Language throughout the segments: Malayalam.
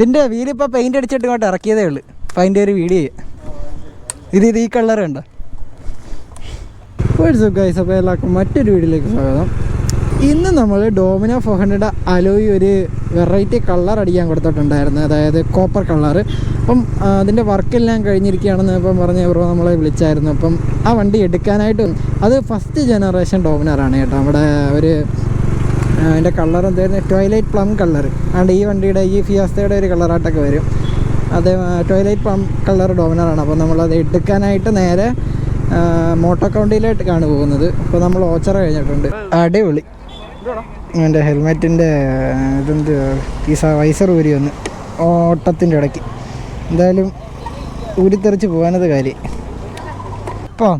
ഇതിന്റെ വീലിപ്പോൾ പെയിന്റ് അടിച്ചിട്ട് ഇങ്ങോട്ട് ഇറക്കിയതേ ഉള്ളൂ. അപ്പം അതിന്റെ ഒരു വീഡിയോ ഇത് ഇത് ഈ കളർ ഉണ്ടോ ഗൈസ് അപ്പോൾ എല്ലാവർക്കും മറ്റൊരു വീഡിയോയിലേക്ക് സ്വാഗതം. ഇന്ന് നമ്മൾ ഡോമിനോ ഫോർ ഹൺഡ്രഡ് അലോയി ഒരു വെറൈറ്റി കളർ അടിക്കാൻ കൊടുത്തിട്ടുണ്ടായിരുന്നു. അതായത് കോപ്പർ കളർ അപ്പം അതിന്റെ വർക്കെല്ലാം കഴിഞ്ഞിരിക്കുകയാണെന്ന് ഇപ്പം പറഞ്ഞ ബ്രോ നമ്മളെ വിളിച്ചായിരുന്നു. അപ്പം ആ വണ്ടി എടുക്കാനായിട്ട് അത് ഫസ്റ്റ് ജനറേഷൻ ഡോമിനറാണ് കേട്ടോ. നമ്മുടെ ഒരു അതിന്റെ കളർ എന്തായിരുന്നു? ടോയ്ലൈറ്റ് പ്ലം കളർ അതുകൊണ്ട് ഈ വണ്ടിയുടെ ഈ ഫിയാസ്തയുടെ ഒരു കളറായിട്ടൊക്കെ വരും. അത് ടോയ്ലൈറ്റ് പ്ലം കളർ ഡോമിനറാണ് അപ്പോൾ നമ്മളത് എടുക്കാനായിട്ട് നേരെ മോട്ടോ കൗണ്ടിയിലേക്കാണ് പോകുന്നത്. അപ്പോൾ നമ്മൾ ഓച്ചറ കഴിഞ്ഞിട്ടുണ്ട്. അടിപൊളി. എന്റെ ഹെൽമെറ്റിന്റെ ഇതെന്ത് പീസ വൈസർ ഊരി ഒന്ന് ഓട്ടത്തിന്റെ ഇടയ്ക്ക്. എന്തായാലും ഊരിത്തെറിച്ച് പോകാനത് കാര്യം. ഇപ്പോൾ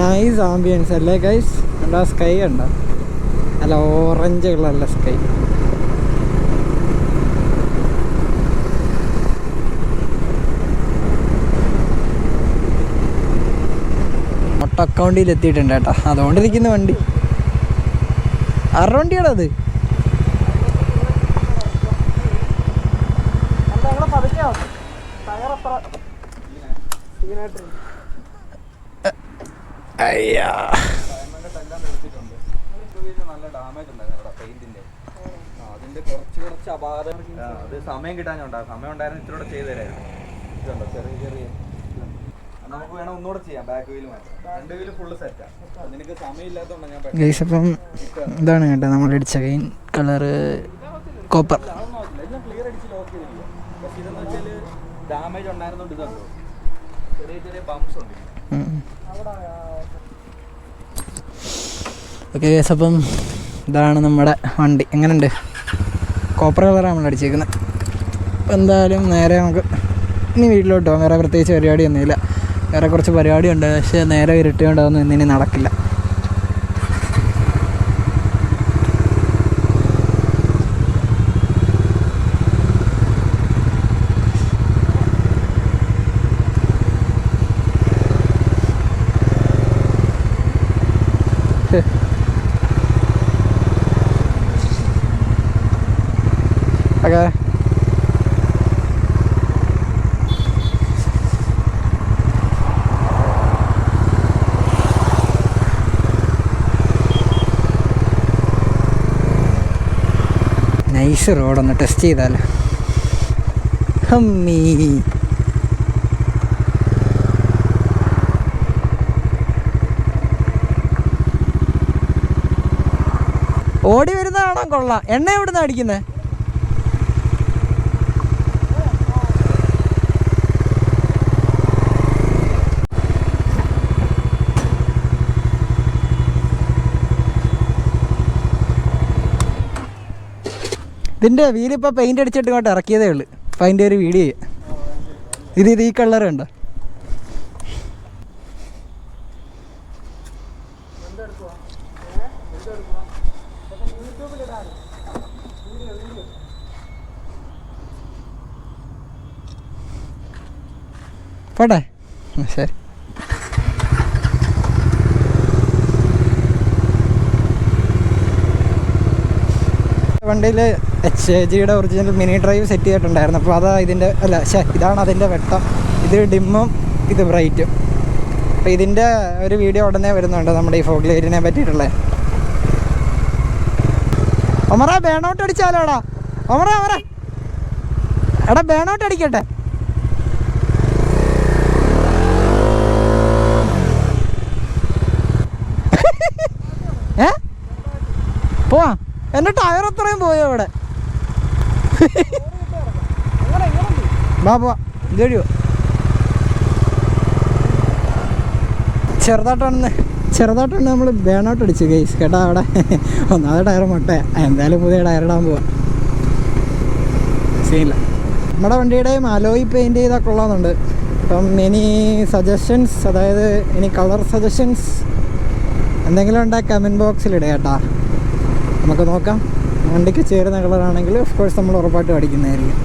നൈസ് ആംബിയൻസ് അല്ലേ ഗൈസ് എന്താ സ്കൈ ഉണ്ടോ അല്ല ഓറഞ്ച് കളറല്ല സ്കൈ മൊട്ട അക്കൗണ്ടിൽ എത്തിയിട്ടുണ്ട് കേട്ടോ. അതുകൊണ്ടിരിക്കുന്ന വണ്ടി. ആറ് വണ്ടിയാണോ അത് നല്ല ഡാമേജ് ഉണ്ടായിരുന്നു ഇവിടെ പെയിന്റിന്റെ അതിന്റെ കുറച്ച് കുറച്ച് അപാകത സമയം സമയം ഉണ്ടായിരുന്നു ഇത്തിരി കൂടെ ചെയ്തു തരായിരുന്നു ഇതുണ്ടോ ചെറിയ ചെറിയ ഇതുണ്ട്. അത് നമുക്ക് വേണം ഒന്നുകൂടെ ചെയ്യാം ബാക്ക് വീൽ മാറ്റാം രണ്ട് വീൽ ഫുള്ള് സെറ്റാ നിനക്ക് സമയം ഇല്ലാത്തതുകൊണ്ട് ഞാൻ പെട്ടെന്ന് ഗൈസ് അപ്പം ഇതാണ് കേട്ടോ നമ്മൾ അടിച്ച കൈൻ കളറ് കോപ്പർ എല്ലാം ക്ലിയർ അടിച്ച് ലോക്ക് ചെയ്തില്ല പക്ഷെ ഇതെന്ന് ഡാമേജ് ഉണ്ടായിരുന്നോണ്ട് ഇതുണ്ടോ? ചെറിയ ചെറിയ ബംസ് ഉണ്ട്? ഓക്കെ ഗൈസ് അപ്പം ഇതാണ് നമ്മുടെ വണ്ടി. എങ്ങനെയുണ്ട് കോപ്പർ കളറാണ് നമ്മൾ അടിച്ചേക്കുന്നത് അപ്പം എന്തായാലും നേരെ നമുക്ക് ഇനി വീട്ടിലോട്ട് വേറെ പ്രത്യേകിച്ച് പരിപാടിയൊന്നുമില്ല. വേറെ കുറച്ച് പരിപാടിയുണ്ട്. പക്ഷേ നേരെ ഇരുട്ടി കൊണ്ടൊന്നും ഇന്നിനി നടക്കില്ല. ഓക്കെ നൈസ് റോഡൊന്ന് ടെസ്റ്റ് ചെയ്താൽ ഹമ്മീ. ഓടി വരുന്നതാണോ കൊള്ളാം. എണ്ണ എവിടുന്ന അടിക്കുന്നത് ഇതിന്റെ വീലിപ്പോൾ പെയിന്റ് അടിച്ചിട്ട് ഇങ്ങോട്ട് ഇറക്കിയതേ ഉള്ളൂ. അപ്പൊ അതിന്റെ ഒരു വീഡിയോ ഇത് ഇത് ഈ കളർ ഉണ്ടോ പോട്ടെ. ശരി. വണ്ടിയിൽ എച്ച് ജിയുടെ ഒറിജിനൽ മിനി ഡ്രൈവ് സെറ്റ് ചെയ്തിട്ടുണ്ടായിരുന്നു. അപ്പോൾ അതാ ഇതിന്റെ അല്ല ശേ ഇതാണ് അതിന്റെ വെട്ടം. ഇത് ഡിമ്മും ഇത് ബ്രൈറ്റും. അപ്പോൾ ഇതിന്റെ ഒരു വീഡിയോ ഉടനെ വരുന്നുണ്ട് നമ്മുടെ ഈ ഫോഗ് ലൈറ്റിനെ പറ്റിയിട്ടുള്ള. ഒമറ ബേണൗട്ട് അടിച്ചാലോടാ. ഒമറ ഒമറ. എടാ ബേണൗട്ട് അടിക്കട്ടെ. ഏ? പോവാ. എന്റെ ടയർ അത്രയും പോയോ വാ പോവാ ഇതടിയോ ചെറുതായിട്ടാണ് നമ്മൾ ബേണോട്ട് അടിച്ചു ഗൈസ് കേട്ടാ അവിടെ. ഒന്നാമത് ടയർ മൊട്ട. എന്തായാലും പുതിയ ടയർ ഇടാൻ പോവാ. സീനില്ല. നമ്മുടെ വണ്ടിയുടെയും അലോയി പെയിന്റ് ചെയ്താൽ കൊള്ളാമെന്നുണ്ട് അപ്പം ഇനി സജഷൻസ് അതായത് ഇനി കളർ സജഷൻസ് എന്തെങ്കിലും ഉണ്ടെങ്കിൽ കമന്റ് ബോക്സിലിടുക കേട്ടാ. നമുക്ക് നോക്കാം. വണ്ടിക്ക് ചേരുന്ന കളറാണെങ്കിൽ ഓഫ് കോഴ്സ് നമ്മൾ ഉറപ്പായിട്ടും അടിക്കുന്നതായിരിക്കും.